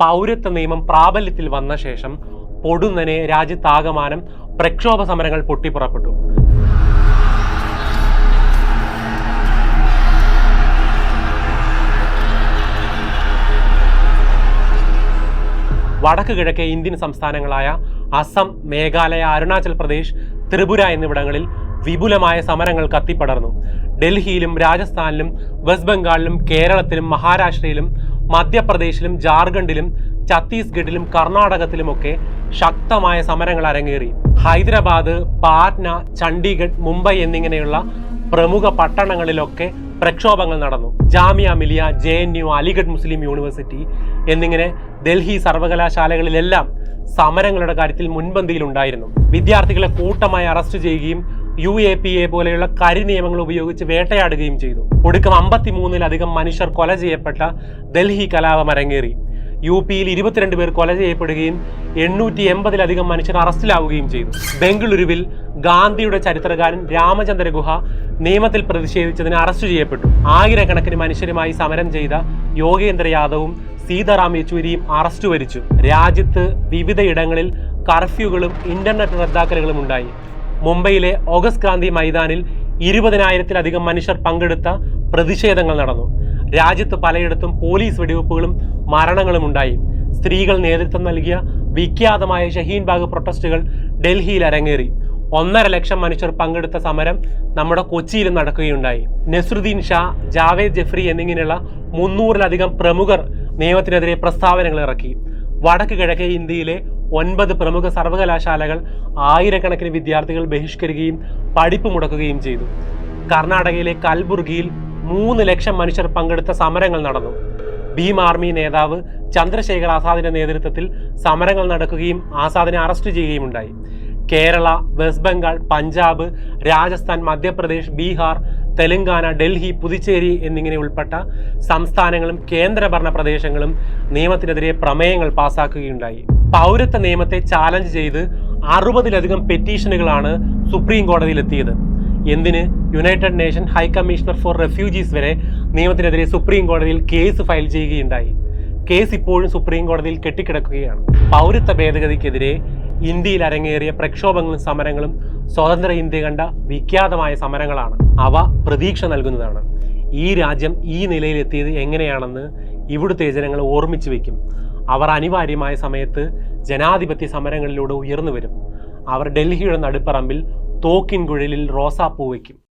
പൗരത്വ നിയമം പ്രാബല്യത്തിൽ വന്ന ശേഷം പൊടുന്നനെ രാജ്യത്താകമാനം പ്രക്ഷോഭ സമരങ്ങൾ പൊട്ടിപ്പുറപ്പെട്ടു. വടക്ക് കിഴക്കേ ഇന്ത്യൻ സംസ്ഥാനങ്ങളായ അസം മേഘാലയ അരുണാചൽ പ്രദേശ് ത്രിപുര എന്നിവിടങ്ങളിൽ വിപുലമായ സമരങ്ങൾ കത്തിപ്പടർന്നു. ഡൽഹിയിലും രാജസ്ഥാനിലും വെസ്റ്റ് ബംഗാളിലും കേരളത്തിലും മഹാരാഷ്ട്രയിലും മധ്യപ്രദേശിലും ജാർഖണ്ഡിലും ഛത്തീസ്ഗഡിലും കർണാടകത്തിലുമൊക്കെ ശക്തമായ സമരങ്ങൾ അരങ്ങേറി. ഹൈദരാബാദ് പാറ്റ്ന ചണ്ഡീഗഡ് മുംബൈ എന്നിങ്ങനെയുള്ള പ്രമുഖ പട്ടണങ്ങളിലൊക്കെ പ്രക്ഷോഭങ്ങൾ നടന്നു. Jamia Millia J N U Aligarh Muslim university എന്നിങ്ങനെ ഡൽഹി സർവകലാശാലകളിലെല്ലാം സമരങ്ങളുടെ കാര്യത്തിൽ മുൻപന്തിയിലുണ്ടായിരുന്നു. വിദ്യാർത്ഥികളെ കൂട്ടമായി അറസ്റ്റ് ചെയ്യുകയും യു എ പി എ പോലെയുള്ള കരി നിയമങ്ങൾ ഉപയോഗിച്ച് വേട്ടയാടുകയും ചെയ്തു. ഒടുക്കം അമ്പത്തിമൂന്നിലധികം മനുഷ്യർ കൊല ചെയ്യപ്പെട്ട ഡൽഹി കലാപം അരങ്ങേറി യു പിയിൽ ഇരുപത്തിരണ്ട് പേർ കൊല ചെയ്യപ്പെടുകയും എണ്ണൂറ്റി എൺപതിലധികം മനുഷ്യർ അറസ്റ്റിലാവുകയും ചെയ്തു. ബംഗളൂരുവിൽ ഗാന്ധിയുടെ ചരിത്രകാരൻ രാമചന്ദ്ര ഗുഹ നിയമത്തിൽ പ്രതിഷേധിച്ചതിന് അറസ്റ്റ് ചെയ്യപ്പെട്ടു. ആയിരക്കണക്കിന് മനുഷ്യരുമായി സമരം ചെയ്ത യോഗേന്ദ്ര യാദവും സീതാറാം യെച്ചൂരിയും അറസ്റ്റ് വരിച്ചു. രാജ്യത്ത് വിവിധയിടങ്ങളിൽ കർഫ്യൂകളും ഇന്റർനെറ്റ് റദ്ദാക്കലുകളും ഉണ്ടായി. മുംബൈയിലെ ഓഗസ്റ്റ് ക്രാന്തി മൈതാനിൽ ഇരുപതിനായിരത്തിലധികം മനുഷ്യർ പങ്കെടുത്ത പ്രതിഷേധങ്ങൾ നടന്നു. രാജ്യത്ത് പലയിടത്തും പോലീസ് വെടിവെപ്പുകളും മരണങ്ങളും ഉണ്ടായി. സ്ത്രീകൾ നേതൃത്വം നൽകിയ വിഖ്യാതമായ ഷഹീൻ ബാഗ് പ്രൊട്ടസ്റ്റുകൾ ഡൽഹിയിൽ അരങ്ങേറി. ഒന്നര ലക്ഷം മനുഷ്യർ പങ്കെടുത്ത സമരം നമ്മുടെ കൊച്ചിയിലും നടക്കുകയുണ്ടായി. നസറുദ്ദീൻ ഷാ ജാവേദ് ജഫ്രി എന്നിങ്ങനെയുള്ള മുന്നൂറിലധികം പ്രമുഖർ നിയമത്തിനെതിരെ പ്രസ്താവനകൾ ഇറക്കി. വടക്ക് കിഴക്കേ ഇന്ത്യയിലെ ഒൻപത് പ്രമുഖ സർവകലാശാലകൾ ആയിരക്കണക്കിന് വിദ്യാർത്ഥികൾ ബഹിഷ്കരിക്കുകയും പഠിപ്പ് മുടക്കുകയും ചെയ്തു. കർണാടകയിലെ കൽബുർഗിയിൽ മൂന്ന് ലക്ഷം മനുഷ്യർ പങ്കെടുത്ത സമരങ്ങൾ നടന്നു. ഭീം ആർമി നേതാവ് ചന്ദ്രശേഖർ ആസാദിന്റെ നേതൃത്വത്തിൽ സമരങ്ങൾ നടക്കുകയും ആസാദിനെ അറസ്റ്റ് ചെയ്യുകയും ഉണ്ടായി കേരള വെസ്റ്റ് ബംഗാൾ പഞ്ചാബ് രാജസ്ഥാൻ മധ്യപ്രദേശ് ബീഹാർ തെലങ്കാന ഡൽഹി പുതുച്ചേരി എന്നിങ്ങനെ ഉൾപ്പെട്ട സംസ്ഥാനങ്ങളും കേന്ദ്രഭരണ പ്രദേശങ്ങളും നിയമത്തിനെതിരെ പ്രമേയങ്ങൾ പാസാക്കുകയുണ്ടായി. പൗരത്വ നിയമത്തെ ചാലഞ്ച് ചെയ്ത് അറുപതിലധികം പെറ്റീഷനുകളാണ് സുപ്രീം കോടതിയിലെത്തിയത്. എന്തിന്? United nation high commissioner for refugees വരെ നിയമത്തിനെതിരെ സുപ്രീം കോടതിയിൽ കേസ് ഫയൽ ചെയ്യുകയുണ്ടായി. കേസ് ഇപ്പോഴും സുപ്രീം കോടതിയിൽ കെട്ടിക്കിടക്കുകയാണ്. പൗരത്വ ഭേദഗതിക്കെതിരെ ഇന്ത്യയിൽ അരങ്ങേറിയ പ്രക്ഷോഭങ്ങളും സമരങ്ങളും സ്വതന്ത്ര ഇന്ത്യ കണ്ട വിഖ്യാതമായ സമരങ്ങളാണ്. അവ പ്രതീക്ഷ നൽകുന്നതാണ്. ഈ രാജ്യം ഈ നിലയിലെത്തിയത് എങ്ങനെയാണെന്ന് ഇവിടുത്തെ ജനങ്ങൾ ഓർമ്മിച്ചു വയ്ക്കും അവർ അനിവാര്യമായ സമയത്ത് ജനാധിപത്യ സമരങ്ങളിലൂടെ ഉയർന്നു വരും. അവർ ഡൽഹിയുടെ നടുപ്പറമ്പിൽ തോക്കിൻ കുഴലിൽ റോസാപ്പൂ വയ്ക്കും.